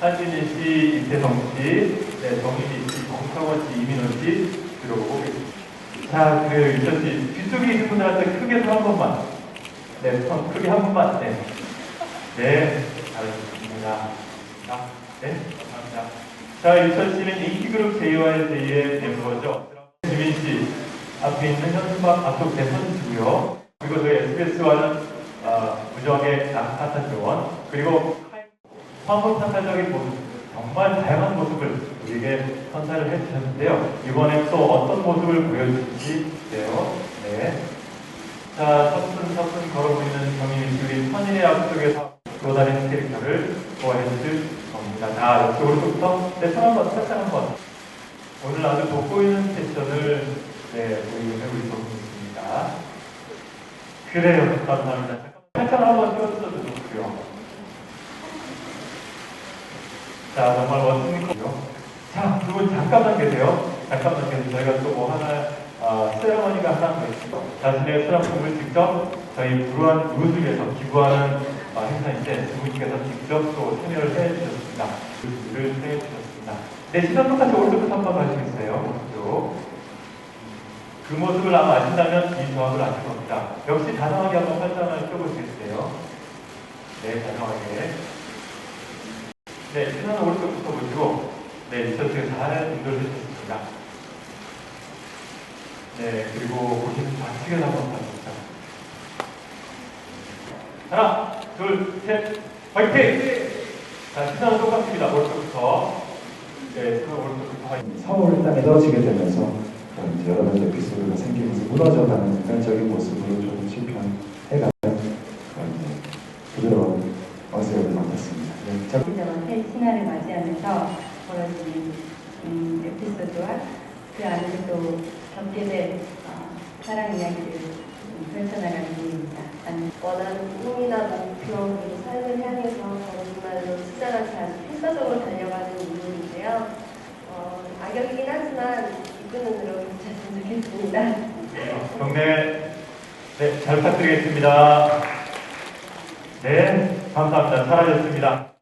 한진희 씨, 임태성 씨, 네, 정민희 씨, 정창원 씨, 이민호 씨 들어오고 계십니다. 자, 그 유천 씨 뒤쪽에 있는 분들한테 크게 손한 번만. 네, 손 크게 한 번만. 네, 네, 잘하셨습니다. 자, 네, 감사합니다. 자, 유천 씨는 인기그룹 JYJ의 멤버죠. 지민 씨 앞에 있는 현수막 앞쪽 대선이고요. 그리고 저희 SBS와는 어, 무정의 낙타탄 요원 그리고 황홀탄탄적인 모습 정말 다양한 모습을 우리에게 선사를 해주셨는데요. 이번에 또 어떤 모습을 보여주실지 돼요. 네. 자, 서순서순 걸어보이는 경인 우리 선인의 앞쪽에서 또 다른 캐릭터를 보여줄 겁니다. 자, 오른쪽부터 네, 손 한번, 살짝 한번. 오늘 아주 돋보이는 패션을 네, 보여주고 있습니다. 그래요. 감사합니다. 살짝 한번 띄워주셔도 좋고요. 자, 정말 거고요. 자, 두 분 잠깐만 계세요. 잠깐만 계세요. 저희가 또 뭐 하나, 어, 세레머니가 하나 더 있고, 자신의 수납품을 직접 저희 불우한 이웃을 위해서 기부하는 어, 행사인데, 두 분께서 직접 또 참여를 해 주셨습니다. 를 해 주셨습니다. 네, 시선 똑같이 오른쪽부터 한번 봐주시겠어요? 오른쪽. 그 모습을 아마 아신다면 이 조합을 아실 겁니다. 역시 다정하게 한번 팔짱을 껴보시겠어요? 네, 다정하게. 네, 시선은 오른쪽부터 보시고, 네, 리서치를 잘 인도해 주셨습니다. 네, 그리고 보시는 좌측에서 한번 봐주시죠. 하나, 둘, 셋, 화이팅! 자, 시선은 똑같습니다. 오른쪽부터. 네, 시선 오른쪽부터 화이팅. 서울 땅에 떨어지게 되면서 어, 이제 여러 가지 에피소드가 생기면서 무너져가는 인간적인 모습으로 변해가는 그런 이제 부드러운 어세를 맡았습니다. 네, 자, 새 신화를 맞이하면서 벌어지는 음, 에피소드와 그 안에서 또 겪게 된 어, 사랑 이야기를 음, 펼쳐나가는 중입니다. 음, 원하는 꿈이나 목표 그리고 삶을 향해서 정말로 숫자같이 아주 필사적으로 달려가는 인물인데요. 어, 악역이긴 하지만 이쁜 눈으로 비쳤으면 좋겠습니다. 경례 네, 잘 부탁드리겠습니다. 네, 감사합니다. 잘하셨습니다.